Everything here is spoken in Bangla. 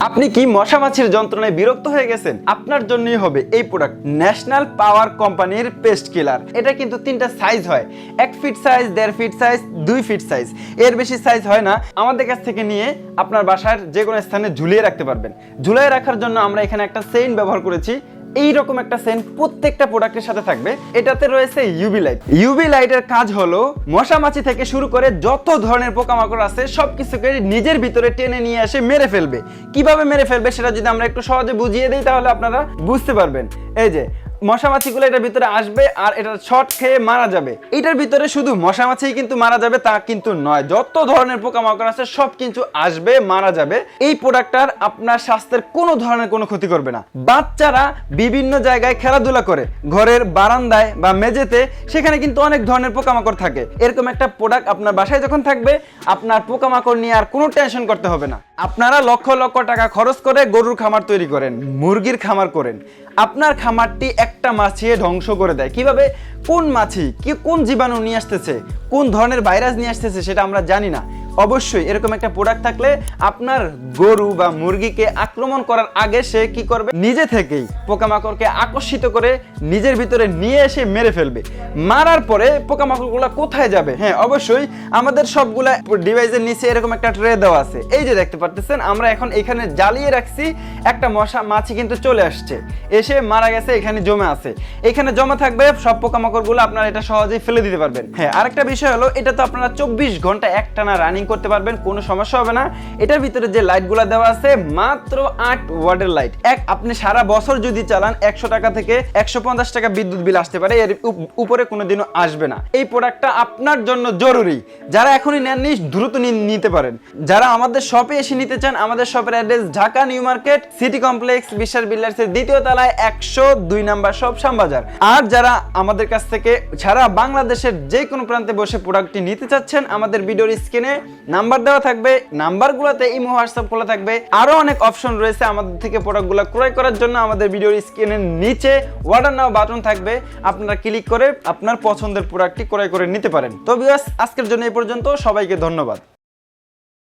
আপনি কি মশা মাছির যন্ত্রণায় বিরক্ত হয়ে গেছেন? আপনার জন্যই হবে এই প্রোডাক্ট ন্যাশনাল পাওয়ার কোম্পানির পেস্ট কিলার এটা কিন্তু তিনটা সাইজ হয়। এক ফিট সাইজ দেড় ফিট সাইজ দুই ফিট সাইজ এর বেশি সাইজ হয় না। আমাদের কাছ থেকে নিয়ে আপনার বাসার যে কোনো স্থানে ঝুলিয়ে রাখতে পারবেন। ঝুলিয়ে রাখার জন্য আমরা এখানে একটা চেইন ব্যবহার করেছি। এইরকম একটা সেন্ট প্রত্যেকটা প্রোডাক্টের সাথে থাকবে। এটাতে রয়েছে ইউবি লাইট ইউবি লাইটের কাজ হলো মশা মাছি থেকে শুরু করে যত ধরনের পোকামাকড় আছে সব কিছুকে নিজের ভিতরে টেনে নিয়ে এসে মেরে ফেলবে। কীভাবে মেরে ফেলবে সেটা যদি আমরা একটু সহজে বুঝিয়ে দিই তাহলে আপনারা বুঝতে পারবেন। এই যে মশা মাছিগুলো এটার ভিতরে আসবে আর এটা শর্ট খেয়ে মারা যাবে। এটার ভিতরে শুধু মশা মাছিই কিন্তু মারা যাবে, তা কিন্তু নয়। যত ধরনের পোকামাকড় আছে, সব কিন্তু আসবে, মারা যাবে। এই প্রোডাক্টটার আপনার স্বাস্থ্যের কোনো ধরনের কোনো ক্ষতি করবে না। বাচ্চারা বিভিন্ন জায়গায় খেলাধুলা করে, ঘরের বারান্দায় বা মেঝেতে, সেখানে কিন্তু অনেক ধরনের পোকামাকড় থাকে। এরকম একটা প্রোডাক্ট আপনার বাসায় যখন থাকবে, আপনার পোকামাকড় নিয়ে আর কোনো টেনশন করতে হবে না। আপনারা লক্ষ লক্ষ টাকা খরচ করে গরুর খামার তৈরি করেন, মুরগির খামার করেন। আপনার খামারটি একটা মাছিয়ে ধ্বংস করে দেয়। কীভাবে? কোন মাছি? কি কোন জীবাণু নিয়ে আসতেছে? কোন ধরনের ভাইরাস নিয়ে আসতেছে সেটা আমরা জানি না। অবশ্যই এরকম একটা প্রোডাক্ট থাকলে আপনার গরু বা মুরগিকে আক্রমণ করার আগে সে কি করবে? নিজে থেকেই পোকামাকড়কে আকর্ষিত করে নিজের ভিতরে নিয়ে এসে মেরে ফেলবে। মারার পরে পোকামাকড়গুলো কোথায় যাবে? হ্যাঁ অবশ্যই আমাদের সবগুলা ডিভাইসের নিচে এরকম একটা ট্রে দেওয়া আছে। এই যে দেখতে পারতেছেন, আমরা এখন এখানে জ্বালিয়ে রাখছি। একটা মশা, মাছি কিন্তু চলে আসছে। এসে মারা গেছে, এখানে জমে আছে। এখানে জমা থাকবে, সব পোকামাকড়গুলো আপনারা এটা সহজেই ফেলে দিতে পারবেন। হ্যাঁ আরেকটা বিষয় হলো, এটা তো আপনারা চব্বিশ ঘণ্টা একটানা রানিং করতে পারবেন, কোনো সমস্যা হবে না। এটার ভিতরে যে লাইটগুলো দেওয়া আছে, মাত্র আট ওয়াটের লাইট এক, আপনি সারা বছর যদি চালান, একশো টাকা থেকে একশো পঞ্চাশ টাকা বিদ্যুৎ বিল আসতে পারে, এর উপ- উপরে কোনোদিনও আসবে না। এই প্রোডাক্টটা আপনার জন্য জরুরি। যারা এখনই নেননি, দ্রুত নিতে পারেন। যারা আমাদের শপে এসে নিতে চান, আমাদের শপের address Dhaka New Market City Complex বিশ্বাস বিল্ডার্সের দ্বিতীয় তলায় একশো দুই নাম্বার শপ শ্যামবাজার। আর যারা আমাদের কাছ থেকে ছাড়া বাংলাদেশের যে কোনো প্রান্তে বসে প্রোডাক্টটি নিতে চাচ্ছেন, আমাদের ভিডিওর স্ক্রিনে নাম্বার দেওয়া থাকবে, নাম্বারগুলোতে ইমো, হোয়াটসঅ্যাপ খোলা থাকবে। আরও অনেক অপশন রয়েছে আমাদের থেকে প্রোডাক্টগুলো ক্রয় করার জন্য। আমাদের ভিডিওর স্ক্রিনের নিচে অর্ডার নাও বাটন থাকবে। আপনারা ক্লিক করে আপনার পছন্দের প্রোডাক্টটি ক্রয় করে নিতে পারেন। তো বিকাশ আজকের জন্য এই পর্যন্ত। সবাইকে ধন্যবাদ।